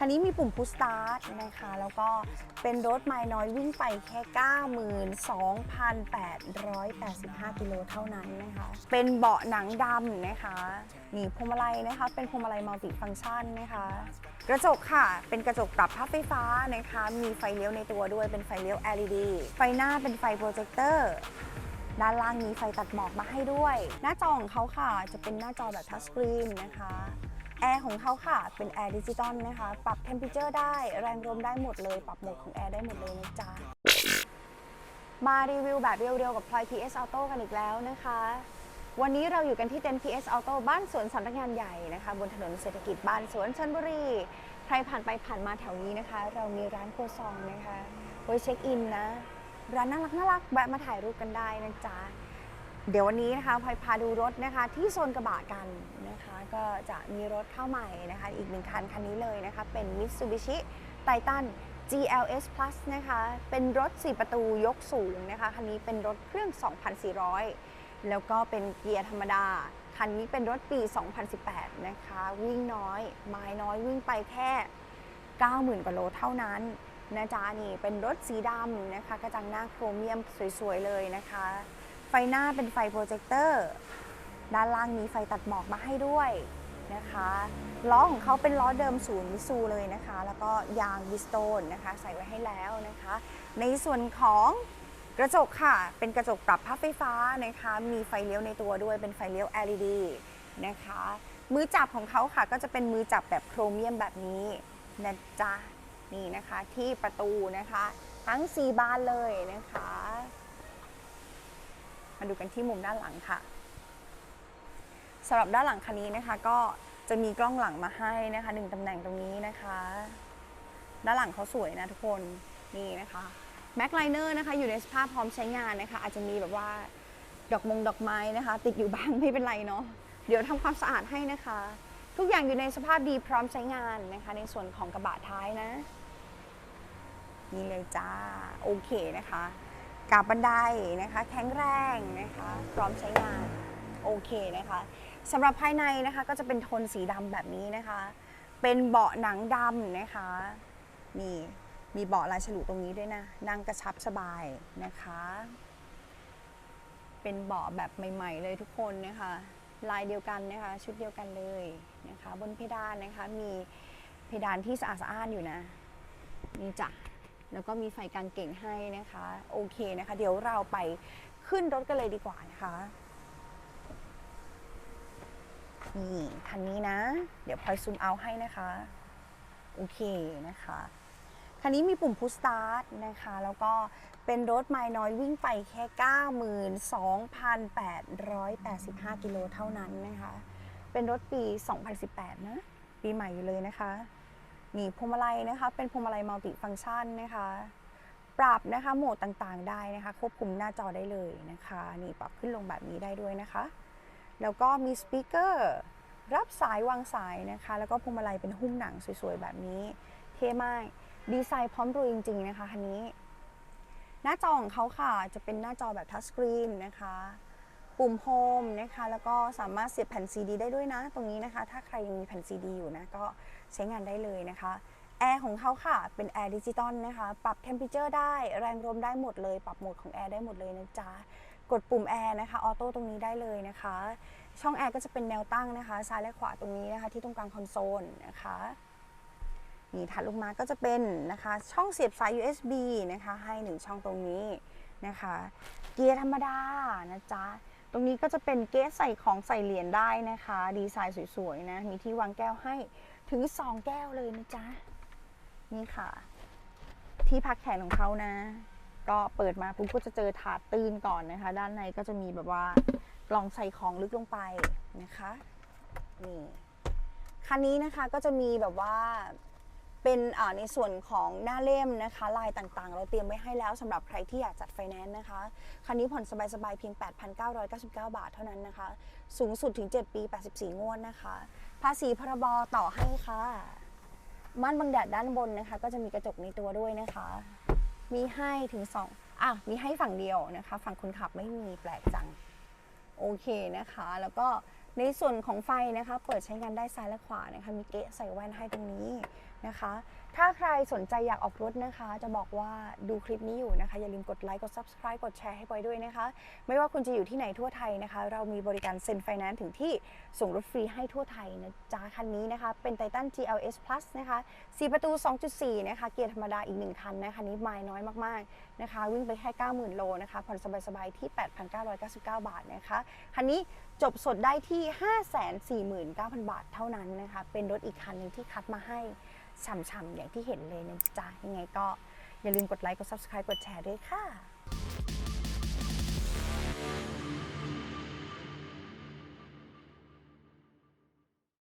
คันนี้มีปุ่ม push start นะคะ แล้วก็เป็นรถไม้น้อยวิ่งไปแค่ 92,885 กิโลเท่านั้นนะคะ เป็นเบาะหนังดำนะคะ นี่พวงมาลัยนะคะ เป็นพวงมาลัยมัลติฟัง c t ชันนะคะ กระจกค่ะ เป็นกระจกปรับพับไฟฟ้านะคะ มีไฟเลี้ยวในตัวด้วย เป็นไฟเลี้ยว LED ไฟหน้าเป็นไฟโปรเจคเตอร์ด้านล่างมีไฟตัดหมอกมาให้ด้วย หน้าจอของเขาค่ะ จะเป็นหน้าจอแบบทัชสกรีนนะคะ แอร์ของเขาค่ะ เป็นแอร์ดิจิตอลนะคะ ปรับเทม p เ a อร์ได้ แรงลมได้หมดเลย ปรับโหมดของแอร์ได้หมดเลยนะจ๊ะ มารีวิวแบบเรียวๆกับพลอย PS Auto กันอีกแล้วนะคะ วันนี้เราอยู่กันที่เต็นท์ PS Auto บ้านสวนสำนักงานใหญ่นะคะ บนถนนเศรษฐกิจบ้านสวนชนบุรี ใครผ่านไปผ่านมาแถวนี้นะคะ เรามีร้านโคซองนะคะไว้เช็คอินนะ ร้านน่ารักน่ารักแวะมาถ่ายรูปกันได้นะจ๊ะ เดี๋ยววันนี้นะคะพลอยพาดูรถนะคะที่โซนกระบะกันนะคะ ก็จะมีรถเข้าใหม่นะคะ อีกหนึ่งคันคันนี้เลยนะคะ เป็น Mitsubishi Titan GLS Plus นะคะ เป็นรถ 4 ประตูยกสูงนะคะ คันนี้เป็นรถเครื่อง 2,400 แล้วก็เป็นเกียร์ธรรมดา คันนี้เป็นรถปี 2018 นะคะ วิ่งน้อย ไม้น้อยวิ่งไปแค่ 90,000 กว่าโลเท่านั้นนะจ๊ะนี่เป็นรถสีดำนะคะ กระจังหน้าโครเมียมสวยๆเลยนะคะ ไฟหน้าเป็นไฟโปรเจคเตอร์ ด้านล่างมีไฟตัดหมอกมาให้ด้วยนะคะล้อของเขาเป็นล้อเดิมศูนย์มิซูเลยนะคะ แล้วก็ยางบิสโตนนะคะ ใส่ไว้ให้แล้วนะคะ ในส่วนของกระจกค่ะ เป็นกระจกปรับพับไฟฟ้านะคะ มีไฟเลี้ยวในตัวด้วย เป็นไฟเลี้ยว LED นะคะ มือจับของเขาค่ะ ก็จะเป็นมือจับแบบโครเมียมแบบนี้นะจ๊ะ นี่นะคะที่ประตูนะคะ ทั้ง 4 บานเลยนะคะ มาดูกันที่มุมด้านหลังค่ะสำหรับด้านหลังคันนี้นะคะ ก็จะมีกล้องหลังมาให้นะคะหนึ่งตำแหน่งตรงนี้นะคะ ด้านหลังเขาสวยนะทุกคนนี่นะคะแม็กไลเนอร์นะคะอยู่ในสภาพพร้อมใช้งานนะคะ อาจจะมีแบบว่าดอกมงดอกไม้นะคะ ติดอยู่บ้างไม่เป็นไรเนาะเดี๋ยวทำความสะอาดให้นะคะ ทุกอย่างอยู่ในสภาพดีพร้อมใช้งานนะคะ ในส่วนของกระบะท้ายนะนี่เลยจ้าโอเคนะคะ กับบันไดนะคะแข็งแรงนะคะพร้อมใช้งานโอเคนะคะสำหรับภายในนะคะก็จะเป็นโทนสีดำแบบนี้นะคะ เป็นเบาะหนังดำนะคะนี่มีเบาะลายฉลุตรงนี้ด้วยนะนั่งกระชับสบายนะคะ เป็นเบาะแบบใหม่ๆเลยทุกคนนะคะลายเดียวกันนะคะ ชุดเดียวกันเลยนะคะ บนเพดานนะคะมีเพดานที่สะอาดสะอ้านอยู่นะนี่จ้ะ แล้วก็มีไฟกางเก่งให้นะคะ โอเคนะคะ เดี๋ยวเราไปขึ้นรถกันเลยดีกว่านะคะนี่คันนี้นะ เดี๋ยวพลอยซูมเอาให้นะคะ โอเคนะคะ คันนี้มีปุ่ม push start นะคะ แล้วก็เป็นรถไม้น้อยวิ่งไปแค่ 92,885 กิโลเท่านั้นนะคะ เป็นรถปี 2018 นะ ปีใหม่อยู่เลยนะคะ นี่พวงมาลัยนะคะ เป็นพวงมาลัยมัลติฟัง c t ชันนะคะ ปรับนะคะโหมดต่างๆ ได้นะคะ ควบคุมหน้าจอได้เลยนะคะ นี่ปรับขึ้นลงแบบนี้ได้ด้วยนะคะ แล้วก็มีสปีกเกอร์รับสายวางสายนะคะ แล้วก็พวงมาลัยเป็นหุ้มหนังสวยๆ แบบนี้ เท่มาก ดีไซน์พร้อมรวยจริง ๆ นะคะคันนี้ หน้าจอของเขาค่ะ จะเป็นหน้าจอแบบทัชสกรีนนะคะ ปุ่มโฮมนะคะ แล้วก็สามารถเสียบแผ่นซีดีได้ด้วยนะ ตรงนี้นะคะ ถ้าใครยังมีแผ่นซีดีอยู่นะ ก็ ใช้งานได้เลยนะคะแอร์ของเขาค่ะ เป็นแอร์ดิจิตอลนะคะ ปรับเทม p เ a อร์ได้ แรงลมได้หมดเลย ปรับโหมดของแอร์ได้หมดเลยนะจ๊ะ กดปุ่มแอร์นะคะ ออโต้ตรงนี้ได้เลยนะคะ ช่องแอร์ก็จะเป็นแนวตั้งนะคะ ซ้ายและขวาตรงนี้นะคะ ที่ตรงกลางคอนโซลนะคะ นี่ถัดลงมาก็จะเป็นนะคะ ช่องเสียบสาย USB นะคะ ให้หนึ่งช่องตรงนี้นะคะ เกียร์ธรรมดานะจ๊ะ ตรงนี้ก็จะเป็นเกสใส่ของใส่เหรียญได้นะคะ ดีไซน์สวยๆนะ มีที่วางแก้วให้ ถึง2แก้วเลยนะจ๊ะ นี่ค่ะ ที่พักแขนของเขานะ ก็เปิดมาปุ๊บก็จะเจอถาดตื้นก่อนนะคะ ด้านในก็จะมีแบบว่า กล่องใส่ของลึกลงไปนะคะ นี่ คันนี้นะคะก็จะมีแบบว่า เป็นในส่วนของหน้าเล่มนะคะ ลายต่างๆ เราเตรียมไว้ให้แล้วสำหรับใครที่อยากจัดไฟแนนซ์นะคะ คันนี้ผ่อนสบายๆ เพียง 8,999 บาทเท่านั้นนะคะ สูงสุดถึง 7 ปี 84 งวดนะคะ ภาษีพรบต่อให้ค่ะ ม่านบังแดดด้านบนนะคะ ก็จะมีกระจกในตัวด้วยนะคะ มีให้ถึงสองอะ มีให้ฝั่งเดียวนะคะ ฝั่งคนขับไม่มีแปลกจัง โอเคนะคะ แล้วก็ในส่วนของไฟนะคะ เปิดใช้งานได้ซ้ายและขวานะคะ มีเกะใส่แว่นให้ตรงนี้ นะคะ ถ้าใครสนใจอยากออกรถนะคะ จะบอกว่าดูคลิปนี้อยู่นะคะ อย่าลืมกดไลค์กด subscribe กดแชร์ให้ปอยด้วยนะคะ ไม่ว่าคุณจะอยู่ที่ไหนทั่วไทยนะคะ เรามีบริการเซ็นไฟแนนซ์ถึงที่ส่งรถฟรีให้ทั่วไทยนะจ๊ะคันนี้นะคะ เป็น Titan GLS Plus นะคะ 4 ประตู 2.4 นะคะ เกียร์ธรรมดาอีก 1 คันนะคะนี้ไมล์น้อยมากๆนะคะ วิ่งไปแค่ 90,000 โลนะคะผ่อนสบายๆที่ 8,999 บาทนะคะคันนี้จบสดได้ที่ 549,000 บาทเท่านั้นนะคะ เป็นรถอีกคันหนึ่งที่คัดมาให้ ฉ่ำๆอย่างที่เห็นเลยนะจ๊ะยังไงก็อย่าลืมกดไลค์กด subscribe กดแชร์ด้วยค่ะ